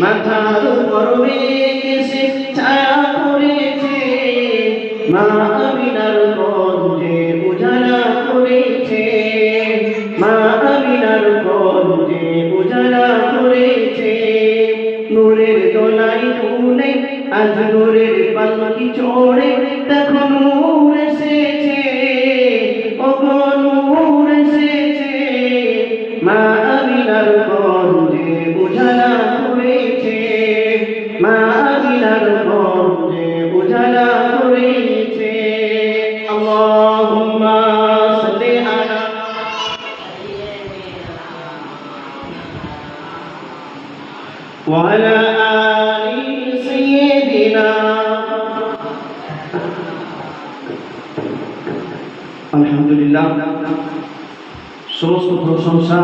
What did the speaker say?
মাথার করেছে মা আমিনার গঞ্জে উজালা করেছে নূরের দোলাই তুলে আজ নূরের পালকি চড়ে দেখো নূর এসেছে মা আমিনার গঞ্জে উজালা করেছে মা আমিনার গঞ্জে উজালা করেছে আল্লাহুম্মা সাল্লি আলা وعلى آل سيدنا আলহামদুলিল্লাহ সমস্ত প্রশংসা